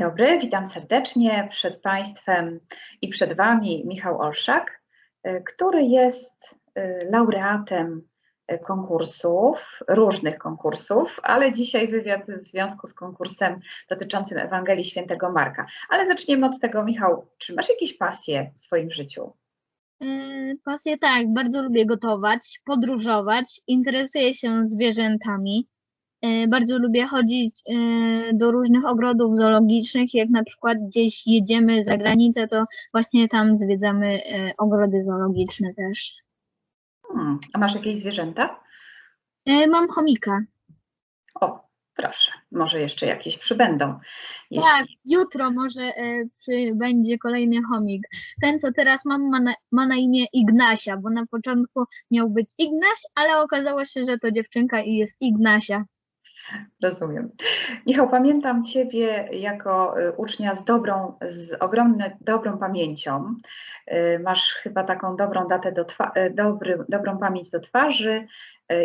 dobry, witam serdecznie przed Państwem i przed Wami Michał Olszak, y, który jest y, laureatem y, konkursów, różnych konkursów, ale dzisiaj wywiad w związku z konkursem dotyczącym Ewangelii Świętego Marka. Ale zaczniemy od tego, Michał, czy masz jakieś pasje w swoim życiu? Pasje tak, bardzo lubię gotować, podróżować, interesuję się zwierzętami. E, bardzo lubię chodzić e, do różnych ogrodów zoologicznych. Jak na przykład gdzieś jedziemy za granicę, to właśnie tam zwiedzamy e, ogrody zoologiczne też. Hmm. A masz jakieś zwierzęta? Mam chomika. O, proszę, może jeszcze jakieś przybędą. Jeśli... Tak, jutro może będzie kolejny chomik. Ten, co teraz mam, ma na, ma na imię Ignasia, bo na początku miał być Ignaś, ale okazało się, że to dziewczynka i jest Ignasia. Rozumiem. Michał, pamiętam Ciebie jako y, ucznia z dobrą, z ogromną, dobrą pamięcią. Y, masz chyba taką dobrą datę do y, dobry, dobrą pamięć do twarzy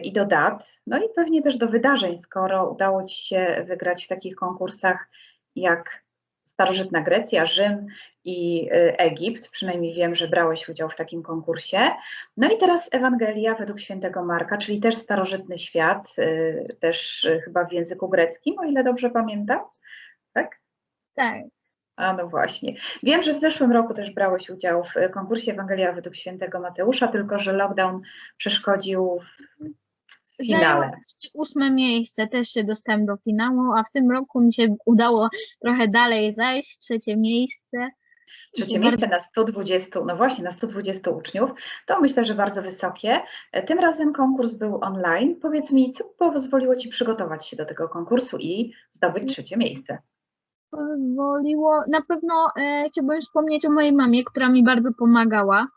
i do dat, no i pewnie też do wydarzeń, skoro udało Ci się wygrać w takich konkursach jak starożytna Grecja, Rzym i y, Egipt. Przynajmniej wiem, że brałeś udział w takim konkursie. No i teraz Ewangelia według świętego Marka, czyli też starożytny świat, y, też y, chyba w języku greckim, o ile dobrze pamiętam. Tak? Tak. A no właśnie. Wiem, że w zeszłym roku też brałeś udział w konkursie Ewangelia według świętego Mateusza, tylko że lockdown przeszkodził finale. ósme miejsce, też się dostałem do finału, a w tym roku mi się udało trochę dalej zajść, trzecie miejsce. Trzecie miejsce na 120, no właśnie, na 120 uczniów, to myślę, że bardzo wysokie. Tym razem konkurs był online. Powiedz mi, co pozwoliło Ci przygotować się do tego konkursu i zdobyć trzecie miejsce? Pozwoliło, na pewno e, chciałbym wspomnieć o mojej mamie, która mi bardzo pomagała.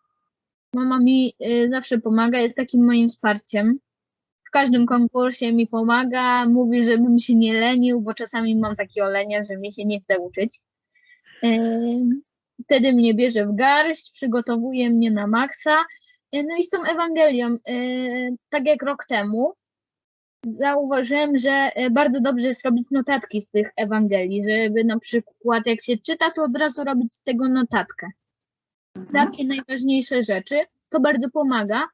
Mama mi e, zawsze pomaga, jest takim moim wsparciem w każdym konkursie mi pomaga, mówi, żebym się nie lenił, bo czasami mam takie olenia, że mi się nie chce uczyć. Wtedy mnie bierze w garść, przygotowuje mnie na maksa. No i z tą Ewangelią, tak jak rok temu, zauważyłem, że bardzo dobrze jest robić notatki z tych Ewangelii, żeby na przykład jak się czyta, to od razu robić z tego notatkę. Mhm. Takie najważniejsze rzeczy, to bardzo pomaga.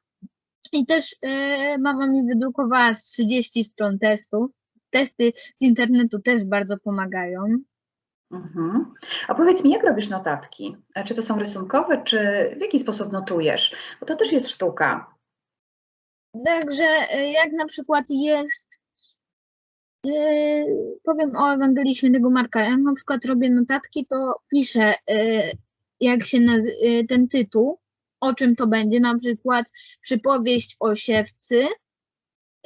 I też e, mama mi wydrukowała z 30 stron testu. Testy z internetu też bardzo pomagają. Mhm. A powiedz mi, jak robisz notatki? Czy to są rysunkowe, czy w jaki sposób notujesz? Bo to też jest sztuka. Także e, jak na przykład jest, e, powiem o Ewangelii Świętego Marka, jak na przykład robię notatki, to piszę jak się ten tytuł, o czym to będzie, na przykład przypowieść o siewcy,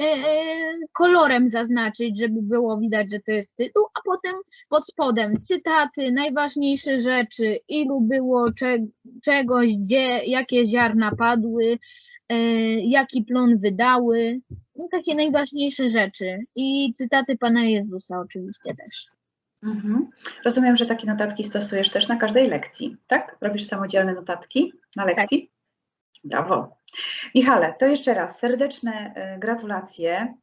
e, e, kolorem zaznaczyć, żeby było widać, że to jest tytuł, a potem pod spodem cytaty, najważniejsze rzeczy, ilu było cze czegoś, gdzie, jakie ziarna padły, e, jaki plon wydały, no, takie najważniejsze rzeczy i cytaty Pana Jezusa oczywiście też. Mhm. Rozumiem, że takie notatki stosujesz też na każdej lekcji, tak? Robisz samodzielne notatki na lekcji? Tak. Brawo. Michale, to jeszcze raz serdeczne y, gratulacje.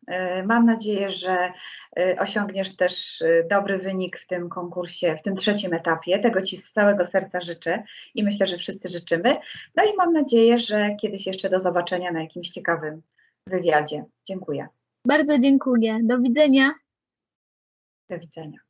Y, mam nadzieję, że y, osiągniesz też dobry wynik w tym konkursie, w tym trzecim etapie. Tego Ci z całego serca życzę i myślę, że wszyscy życzymy. No i mam nadzieję, że kiedyś jeszcze do zobaczenia na jakimś ciekawym wywiadzie. Dziękuję. Bardzo dziękuję. Do widzenia. Do widzenia.